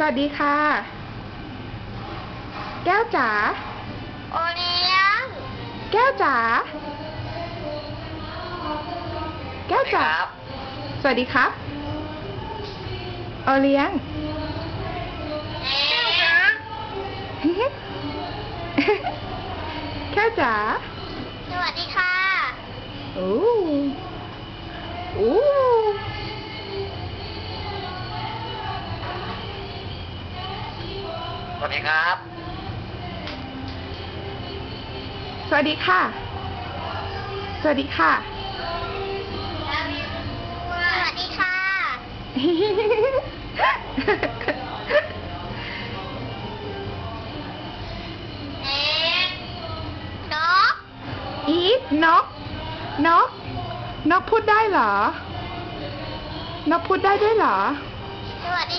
สวัสดีค่ะ แก้วจ๋า โอเลี้ยงแก้วจ๋า แก้วจ๋า สวัสดีครับ โอเลี้ยงเอ๊ะแก้วจ๋า สวัสดีค่ะ โอ้โอ้ สวัสดีครับ สวัสดีค่ะ สวัสดีค่ะ สวัสดีค่ะ เอ๊ะนกอีฟนก นก นกพูดได้เหรอ นกพูดได้ด้วยเหรอ สวัสดี